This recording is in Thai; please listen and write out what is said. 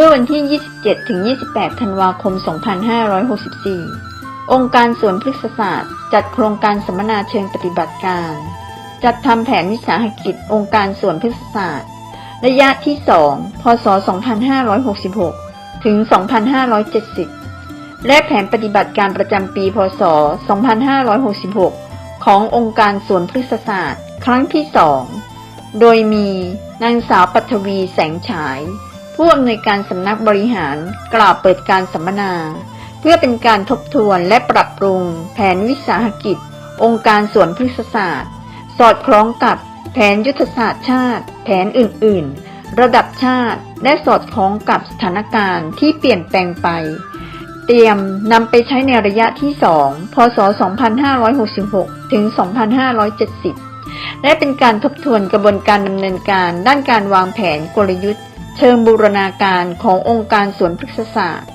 ื่อวันที่ 27-28 ธันวาคม 2564 องค์การสวนพฤกษศาสตร์ จัดโครงการสัมมนาเชิงปฏิบัติการ จัดทำแผนวิสาหกิจองค์การสวนพฤกษศาสตร์ ระยะที่ 2 พศ 2566 ถึง 2570 และแผนปฏิบัติการประจำปี พศ 2566 ขององค์การสวนพฤกษศาสตร์ ครั้งที่ 2 โดยมีนางสาวปัทวีแสงฉาย ผู้อำนวยการสำนักบริหารกล่าวเปิดการสัมมนา เพื่อเป็นการทบทวนและปรับปรุง แผนวิสาหกิจ องค์การสวนพฤกษศาสตร์ สอดคล้องกับแผนยุทธศาสตร์ชาติ แผนอื่น ๆ ระดับชาติและสอดคล้องกับสถานการณ์ที่เปลี่ยนแปลงไป เตรียมนำไปใช้ในระยะที่ 2 พศ 2566 ถึง 2570 และเป็นการทบทวนกระบวนการดำเนินการด้านการวางแผนกลยุทธ์ เชิงบูรณาการขององค์การสวนพฤกษศาสตร์